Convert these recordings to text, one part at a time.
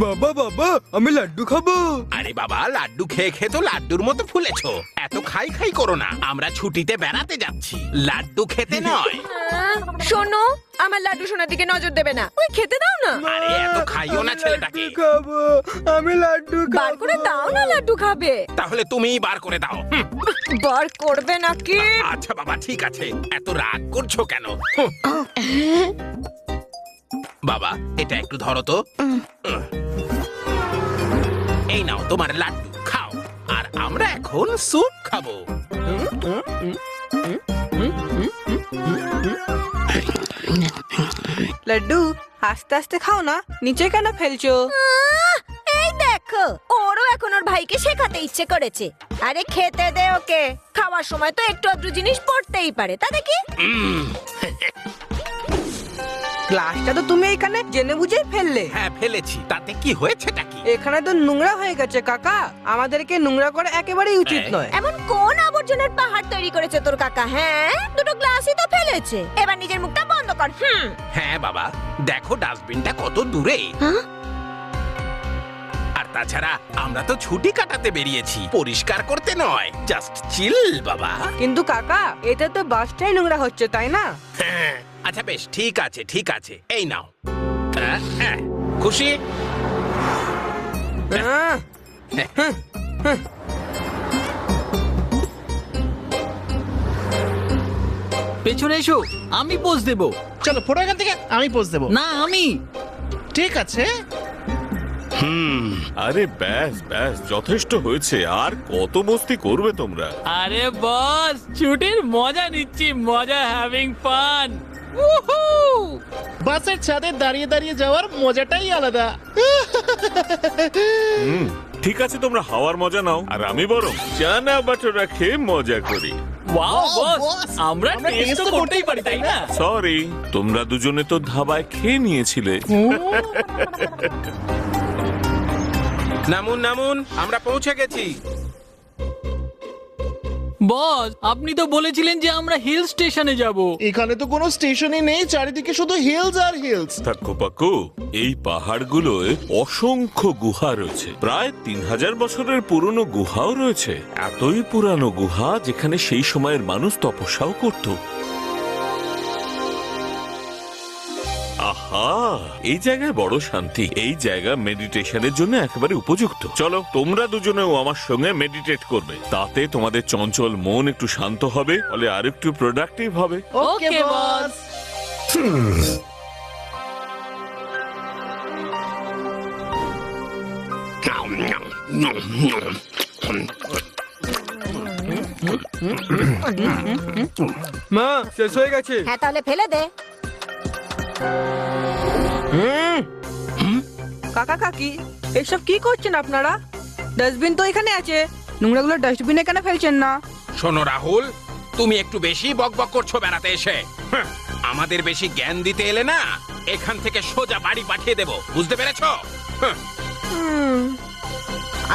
বাবা বাবা আমি লাড্ডু খাব। আরে বাবা লাড্ডু খেয়ে খেয়ে তো লাড্ডুর মতো ফুলেছো। এত খাই খাই করো না। আমরা ছুটিতে বেড়াতে যাচ্ছি। লাড্ডু খেতে নয়। শোনো আমার লাড্ডু সোনার দিকে নজর দেবে না। ওই খেতে দাও না। আরে এত খাইও না ছেলেটাকে। খাব আমি লাড্ডু বার করে দাও না লাড্ডু খাবে। তাহলে তুমিই বার করে দাও। বার করবে নাকি? আচ্ছা বাবা ঠিক আছে। এত রাগ করছ কেন। বাবা এটা একটু ধরো তো। এই নাও তোমার লাড্ডু খাও। আর আমরা এখন স্যুপ খাব। লাড্ডু আস্তে আস্তে খাও না নিচে কেন ফেলছো? এই দেখো ওরও এখন ওর ভাইকে শেখাতে ইচ্ছে করেছে। আরে খেতে দে ওকে। খাওয়ার সময় তো একটু আধটু জিনিস পড়তেই পারে তাতে কি গ্লাসটা তো তুমি এখানে জেনে বুঝেই ফেললে। হ্যাঁ ফেলেছি। তাতে কি হয়েছেটা কি? এখানে তো নোংরা হয়ে গেছে কাকা। আমাদেরকে নোংরা করে একেবারেই উচিত নয়। এমন কোন আবর্জনার পাহাড় তৈরি করেছে তোর কাকা হ্যাঁ? দুটো গ্লাসই তো ফেলেছে। এবার নিজের মুখটা বন্ধ কর হুম। হ্যাঁ বাবা। দেখো ডাস্টবিনটা কত দূরে। হ্যাঁ? আর তাছাড়া আমরা তো ছুটি কাটাতে বেরিয়েছি। পরিষ্কার করতে নয়। জাস্ট চিল বাবা। কিন্তু কাকা এটা তো বাসটাই নোংরা হচ্ছে তাই না? হ্যাঁ, আচ্ছা বেশ ঠিক আছে ঠিক আছে। এই নাও। হ্যাঁ, হ্যাঁ, খুশি? আহ, পেছনে এসো আমি পোজ দেব। চলো ফটো এখান থেকে আমি পোজ দেবো। না আমি। ঠিক আছে। আরে ব্যাস ব্যাস যথেষ্ট হয়েছে আর কত মস্তি করবে তোমরা? আরে বস ছুটির মজা নিচ্ছি মজা হ্যাভিং ফান বাসের ছাদে দাঁড়িয়ে দাঁড়িয়ে যাওয়ার মজাটাই আলাদা। হুম ঠিক আছে তোমরা হাওয়ার মজা নাও আর আমি বরং চানা বাটোরা খেয়ে মজা করি। ওয়াও বস আমরা টেস্ট করতেই পারি তাই না? সরি তোমরা দুজনে তো ধাবায় খেয়ে নিয়েছিলে। নামুন নামুন আমরা পৌঁছে গেছি। বস আপনি তো বলেছিলেন যে আমরা হিল স্টেশনে যাব। এখানে তো কোনো স্টেশনই নেই চারিদিকে শুধু হিলস আর হিলস থাকো পাকু এই পাহাড়গুলোয় অসংখ্য গুহা রয়েছে। প্রায় তিন হাজার বছরের পুরনো গুহাও রয়েছে। এতই পুরানো গুহা যেখানে সেই সময়ের মানুষ তপস্যাও করত। আহা এই জায়গায় বড় শান্তি। এই জায়গা মেডিটেশনের জন্য একেবারে উপযুক্ত। চলো তোমরা দুজনেও আমার সঙ্গে মেডিটেট করবে। তাতে তোমাদের চঞ্চল মন একটু শান্ত হবে ফলে আর একটু প্রোডাক্টিভ হবে। ওকে বস। মা শেষ হয়ে গেছে। হ্যাঁ তাহলে ফেলে দে। কাকা কাকি এসব কি করছেন আপনারা? ডাস্টবিন তো এখানে আছে। নোংরাগুলো ডাস্টবিনে কেন ফেলছেন না? শোনো রাহুল তুমি একটু বেশি বকবক করছ বেড়াতে এসে। আমাদের বেশি জ্ঞান দিতে এলে না এখান থেকে সোজা বাড়ি পাঠিয়ে দেব। বুঝতে পেরেছ?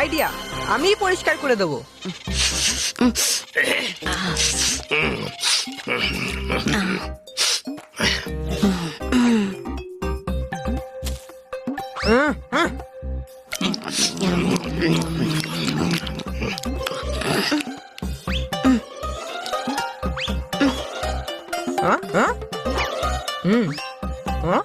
আইডিয়া আমি পরিষ্কার করে দেবো। হ্যাঁ হ্যাঁ হুম হ্যাঁ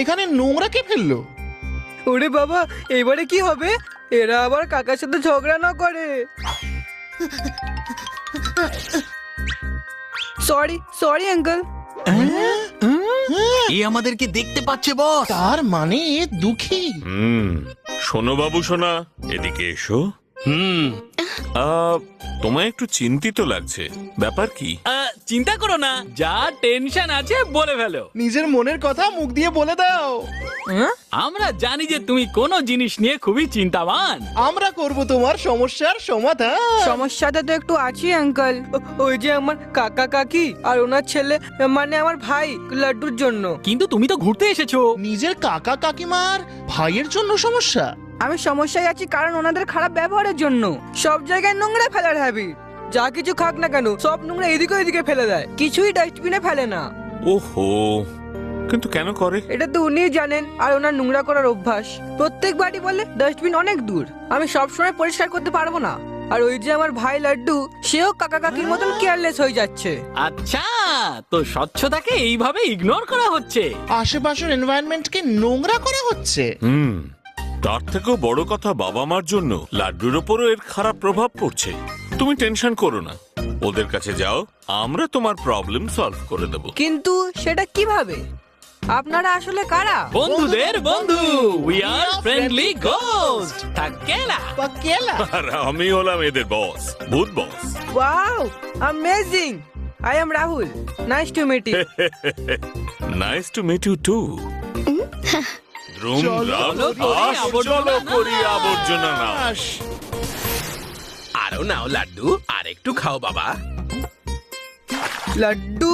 এখানে নোংরা কে ফেলল? ওরে বাবা এবারে কি হবে? এরা আবার কাকার সাথে ঝগড়া না করে। সরি সরি আঙ্কেল এ আমাদেরকে দেখতে পাচ্ছে বস তার মানে এ দুঃখী। হুম শোনো বাবু সোনা এদিকে এসো। হুম আহ, তোমায় একটু চিন্তিত লাগছে। ব্যাপার কি? আহ, চিন্তা করো না যা টেনশন আছে বলে ফেলো। নিজের মনের কথা মুখ দিয়ে বলে দাও। হ্যাঁ? আমরা জানি যে তুমি কোনো জিনিস নিয়ে খুবই চিন্তাবান। আমরা করব তোমার সমস্যার সমাধান। সমস্যাটা তো একটু আছি আঙ্কেল ওই যে আমার কাকা কাকি আর ওনার ছেলে মানে আমার ভাই লাড্ডুর জন্য। কিন্তু তুমি তো ঘুরতে এসেছ। নিজের কাকা কাকিমার ভাইয়ের জন্য সমস্যা। আমি সমস্যায় আছি কারণ ওনাদের খারাপ ব্যবহারের জন্য। সব জায়গায় নোংরা ফেলার হ্যাবিট যা কিছু খাক না কেন সব নোংরা এদিকে ওইদিকে ফেলে দেয়। কিছুই ডাস্টবিনে ফেলে না। ওহো কিন্তু কেন করে? এটা তো উনিই জানেন আর ওনার নোংরা করার অভ্যাস। প্রত্যেক বাড়ি বলে ডাস্টবিন অনেক দূর। আমি সব সময় পরিষ্কার করতে পারব না। আর ওই যে আমার ভাই লাড্ডু সেও কাকা কাকির মতন কেয়ারলেস হয়ে যাচ্ছে। আচ্ছা তো স্বচ্ছতাকে এইভাবে ইগনোর করা হচ্ছে। আশেপাশের এনভায়রনমেন্টকে নোংরা করা হচ্ছে। হুম। তার থেকেও বড় কথা বাবা মার জন্য লাড্ডুর ওপরও এর খারাপ প্রভাব পড়ছে। তুমি টেনশন করো না। ওদের কাছে যাও আমরা তোমার প্রবলেম সলভ করে দেব। কিন্তু সেটা কীভাবে? আপনারা আসলে কারা? বন্ধুদের বন্ধু। We are friendly ghost Thakela বা কেলা আর আমি হলাম এদের বস ভূত boss wow amazing I am Rahul nice to meet you nice to meet you too দ্রুম চলো আস, চলো করি আবর্জনা নাশ আরও নাও লাড্ডু আর একটু খাও বাবা। লাড্ডু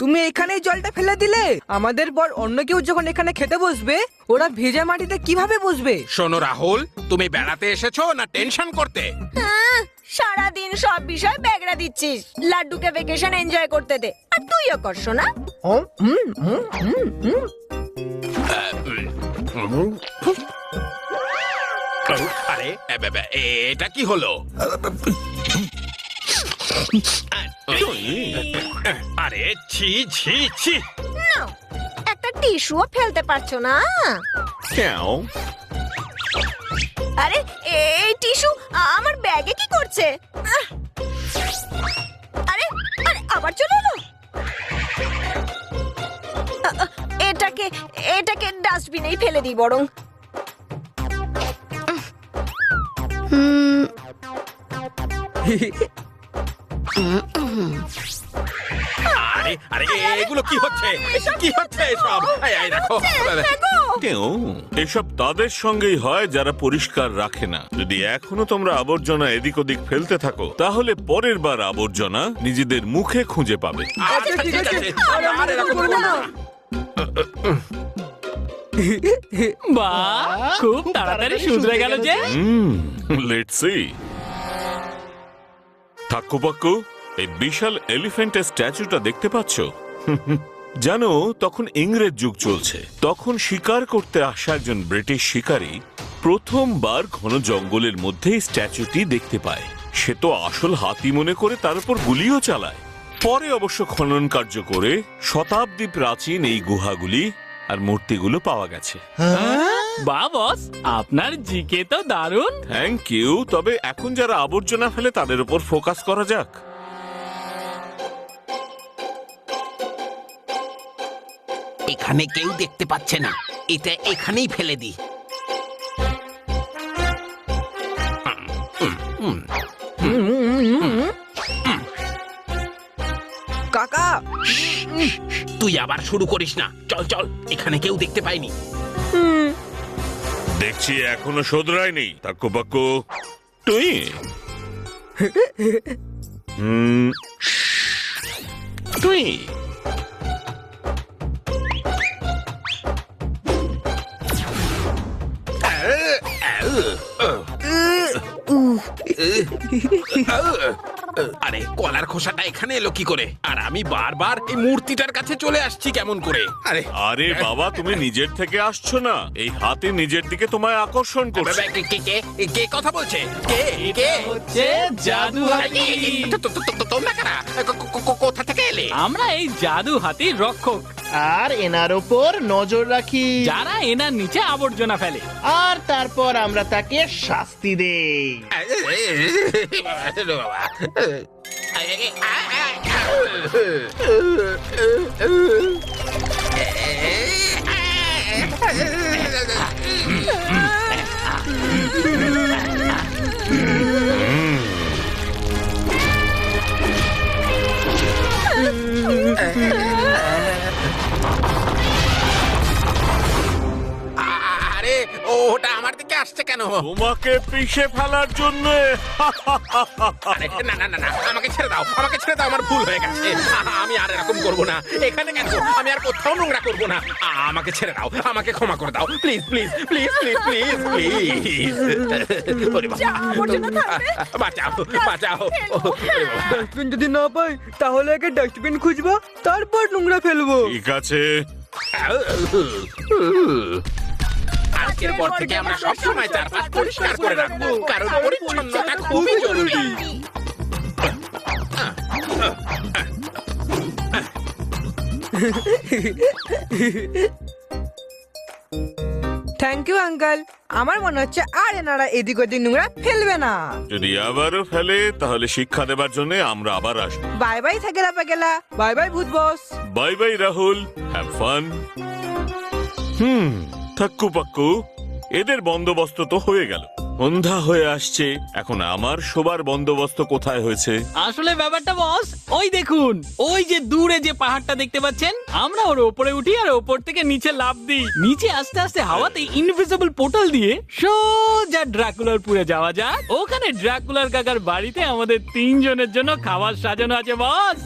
তুমি এখানেই জলটা ফেলে দিলে। আমাদের পর অন্য কেউ যখন এখানে খেতে বসবে ওরা ভেজা মাটিতে কীভাবে বসবে? শোনো রাহুল তুমি বেড়াতে এসেছ না টেনশন করতে? হ্যাঁ, সারাদিন সব বিষয় ব্যাগরা দিচ্ছিস। লাড্ডুকে ভেকেশন এনজয় করতে দে। আর তুইও কর শোনা আরে এটা কি হলো? আরে ছি ছি ছি। একটা টিস্যুও ফেলতে পারছ না। আরে এই টিস্যু আমার ব্যাগে কি করছে? আরে আরে আবার চলে এটাকে এটাকে ডাস্টবিনেই ফেলে দিই বরং আরে আরে এগুলো কি হচ্ছে কি হচ্ছে এসব এই, এই, দেখো দেখো কেউ এসব তাদের সঙ্গেই হয় যারা পরিষ্কার রাখে না যদি এখনও তোমরা আবর্জনা এদিক ওদিক ফেলতে থাকো তাহলে পরের বার আবর্জনা নিজেদের মুখে খুঁজে পাবে আচ্ছা ঠিক আছে বাহ খুব তাড়াতাড়ি শুধরে গেল যে। লেটস সি এই বিশাল এলিফ্যান্টের স্ট্যাচুটা দেখতে পাচ্ছ? জানো, তখন ইংরেজ যুগ চলছে। তখন শিকার করতে আসা একজন ব্রিটিশ শিকারী প্রথমবার ঘন জঙ্গলের মধ্যে স্ট্যাচুটি দেখতে পায়। সে তো আসল হাতি মনে করে তার উপর গুলিও চালায়। পরে অবশ্য খনন কার্য করে শতাব্দী প্রাচীন এই গুহাগুলি আর মূর্তিগুলো পাওয়া গেছে। বা বস আপনার জিকে তো দারুণ। থ্যাংক ইউ তবে এখন যারা আবর্জনা ফেলে তাদের উপর ফোকাস করা যাক। এখানে কেউ দেখতে পাচ্ছে না। এটা এখানেই ফেলে দি কাকা তুই আবার শুরু করিস না। চল চল এখানে কেউ দেখতে পাইনি দেখছি এখনও শোধরায়নি তাক্কু পাক্কু তুই? হুম, তুই? আরে কলার খোসাটা এখানে এলো কি করে? আর আমি বারবার এই মূর্তিটার কাছে চলে আসছি কেমন করে? আরে। আরে বাবা তুমি নিজের থেকে আসছো না। এই হাতে নিজের দিকে তোমায় আকর্ষণ করছে। কে কে কে কে কথা বলছে? কে কে? হচ্ছে জাদু হাতি তোমরা কারা? কোথা থেকে এলে আমরা এই জাদু হাতির রক্ষক। আর এনার ওপর নজর রাখি। যারা এনার নিচে আবর্জনা ফেলে। আর তারপর আমরা তাকে শাস্তি দেই। বাবা আসছে কেন? তোমাকে পিষে ফেলার জন্য। আরে না না না না আমাকে ছেড়ে দাও আমাকে ছেড়ে দাও আমার ভুল হয়ে গেছে। আমি আর এরকম করব না। এখানে কেন? আমি আর কোথাও নোংরা করব না। আমাকে ছেড়ে দাও আমাকে ক্ষমা করে দাও। Please please please please please please. বাঁচাও বাঁচাও। ডাস্টবিন যদি না পাই তাহলে আগে ডাস্টবিন খুঁজবো তারপর নোংরা ফেলব। ঠিক আছে। আজকের পর থেকে আমরা সব সময় চারপাশ পরিষ্কার করে রাখব কারণ পরিচ্ছন্নতা খুবই জরুরি। থ্যাংক ইউ আঙ্কেল আমার মনে হচ্ছে আর এনারা এদিক ওদিক নোংরা ফেলবে না। যদি আবারও ফেলে তাহলে শিক্ষা দেবার জন্য আমরা আবার আসব। Bye bye Thakela Pakela bye bye ভূত boss. Bye bye Rahul have fun hmm. থাক্কু পাক্কু এদের বন্দোবস্ত তো হয়ে গেল। সন্ধ্যা হয়ে আসছে এখন আমার শোবার বন্দোবস্ত কোথায় হয়েছে? আসলে ব্যাপারটা বস ওই দেখুন ওই যে দূরে যে পাহাড়টা দেখতে পাচ্ছেন আমরা ওর ওপরে উঠি আর ওপর থেকে নিচে লাফ দিই। নিচে আস্তে আস্তে হাওয়াতে ইনভিজিবল পোর্টাল দিয়ে সোজা ড্রাকুলার পুরে যাওয়া যাক। ওখানে ড্রাকুলার কাকার বাড়িতে আমাদের তিনজনের জন্য খাবার সাজানো আছে বস।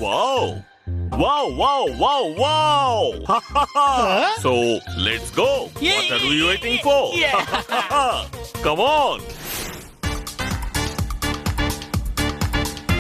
Wow! Wow, wow, wow, wow! so, let's go! Yeah. What are you waiting for? Yeah. Come on!